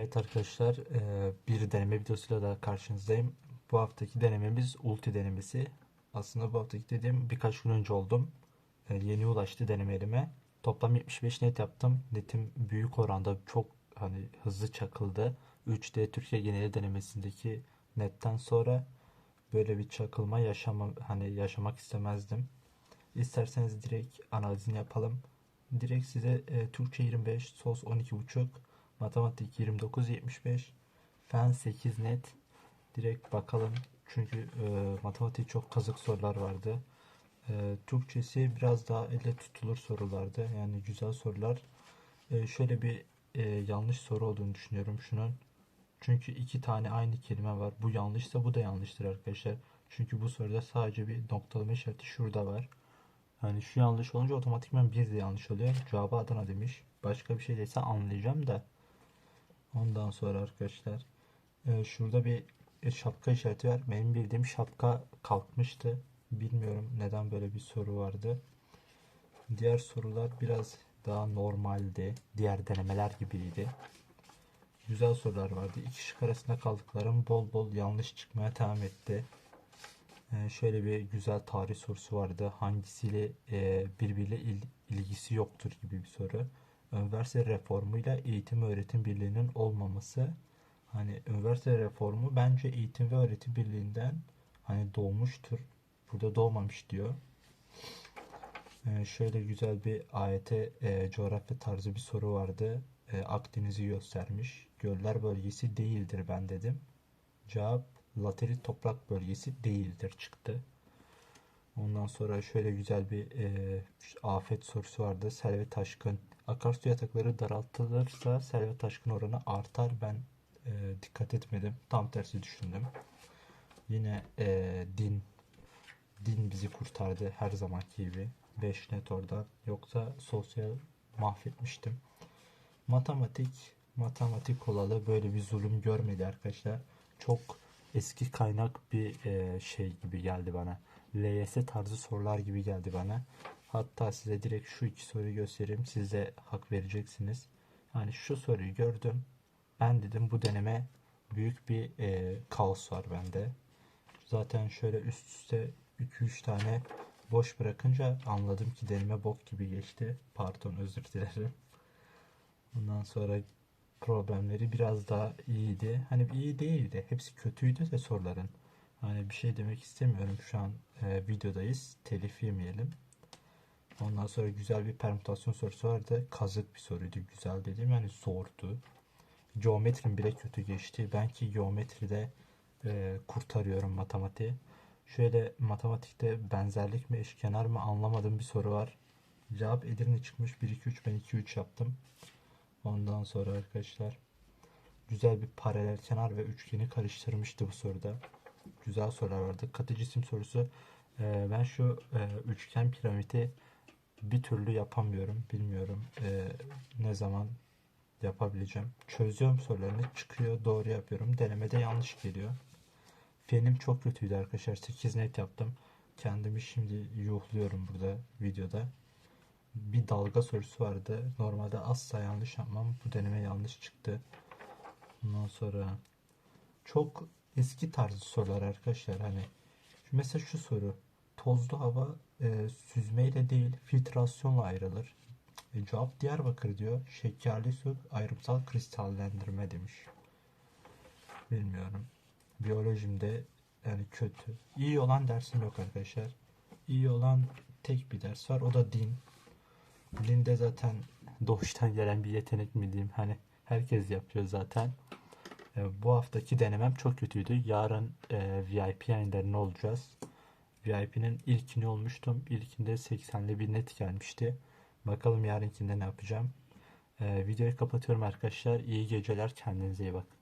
Evet arkadaşlar eee, bir deneme videosuyla da karşınızdayım. Bu haftaki denememiz ulti denemesi. Aslında bu haftaki dediğim birkaç gün önce oldum. Eee, yeni ulaştı deneme elime. Toplam 75 net yaptım. Netim büyük oranda çok hani hızlı çakıldı. 3D Türkiye geneli denemesindeki netten sonra böyle bir çakılma yaşama, hani yaşamak istemezdim. İsterseniz direkt analizini yapalım. Direkt size e, Türkçe 25, sos 12.5, matematik 29.75, fen 8 net. Direkt bakalım. Çünkü e, matematik çok kazık sorular vardı. E, Türkçesi biraz daha elle tutulur sorulardı. Yani güzel sorular. E, şöyle bir e, yanlış soru olduğunu düşünüyorum şunun. Çünkü iki tane aynı kelime var. Bu yanlışsa bu da yanlıştır arkadaşlar. Çünkü bu soruda sadece bir noktalama işareti şurada var. Yani şu yanlış olunca otomatikman bir de yanlış oluyor. Cevabı Adana demiş. Başka bir şey değilse anlayacağım da. Ondan sonra arkadaşlar e, şurada bir e, şapka işareti var. Benim bildiğim şapka kalkmıştı. Bilmiyorum neden böyle bir soru vardı. Diğer sorular biraz daha normaldi. Diğer denemeler gibiydi. Güzel sorular vardı. İki şık arasında kaldıklarım bol bol yanlış çıkmaya devam etti. Ee, şöyle bir güzel tarih sorusu vardı. Hangisiyle e, birbiriyle il- ilgisi yoktur gibi bir soru. Üniversite reformuyla eğitim öğretim birliğinin olmaması. Hani üniversite reformu bence eğitim ve öğretim birliğinden hani doğmuştur. Burada doğmamış diyor. Ee, şöyle güzel bir AYT e, coğrafya tarzı bir soru vardı. E, Akdeniz'i göstermiş. Göller bölgesi değildir ben dedim. Cevap laterit toprak bölgesi değildir çıktı. Ondan sonra şöyle güzel bir e, afet sorusu vardı. Sel ve taşkın. Akarsu yatakları daraltılırsa sel ve taşkın oranı artar. Ben e, dikkat etmedim. Tam tersi düşündüm. Yine e, din din bizi kurtardı her zamanki gibi. 5 net oradan. Yoksa sosyal mahvetmiştim. Matematik matematik olalı böyle bir zulüm görmedi arkadaşlar. Çok eski kaynak bir e, şey gibi geldi bana. LYS tarzı sorular gibi geldi bana. Hatta size direkt şu iki soruyu göstereyim. Siz de hak vereceksiniz. Yani şu soruyu gördüm. Ben dedim bu deneme büyük bir e, kaos var bende. Zaten şöyle üst üste 2-3 tane boş bırakınca anladım ki deneme bok gibi geçti. Pardon özür dilerim. Ondan sonra problemleri biraz daha iyiydi. Hani iyi değildi. Hepsi kötüydü de soruların. Hani bir şey demek istemiyorum. Şu an e, videodayız. Telif yemeyelim. Ondan sonra güzel bir permütasyon sorusu vardı. Kazık bir soruydu. Güzel dediğim yani zordu. Geometrim bile kötü geçti. Ben ki geometride e, kurtarıyorum matematiği. Şöyle matematikte benzerlik mi eşkenar mı anlamadığım bir soru var. Cevap Edirne çıkmış. 1-2-3 ben 2-3 yaptım. Ondan sonra arkadaşlar güzel bir paralel kenar ve üçgeni karıştırmıştı bu soruda. Güzel sorular vardı. Katı cisim sorusu. Ee, ben şu e, üçgen piramidi bir türlü yapamıyorum. Bilmiyorum e, ne zaman yapabileceğim. Çözüyorum sorularını. Çıkıyor doğru yapıyorum. Denemede yanlış geliyor. Fenim çok kötüydü arkadaşlar. 8 net yaptım. Kendimi şimdi yuhluyorum burada videoda bir dalga sorusu vardı. Normalde asla yanlış yapmam. Bu deneme yanlış çıktı. Ondan sonra çok eski tarzı sorular arkadaşlar. Hani mesela şu soru. Tozlu hava e, süzmeyle değil filtrasyonla ayrılır. E, cevap Diyarbakır diyor. Şekerli su ayrımsal kristallendirme demiş. Bilmiyorum. Biyolojimde yani kötü. İyi olan dersim yok arkadaşlar. İyi olan tek bir ders var. O da din. Dilinde zaten doğuştan gelen bir yetenek mi diyeyim hani herkes yapıyor zaten. E, bu haftaki denemem çok kötüydü. Yarın e, VIP yayınlarına olacağız. VIP'nin ilkini olmuştum. İlkinde 80'li bir net gelmişti. Bakalım yarınkinde ne yapacağım. E, videoyu kapatıyorum arkadaşlar. İyi geceler. Kendinize iyi bakın.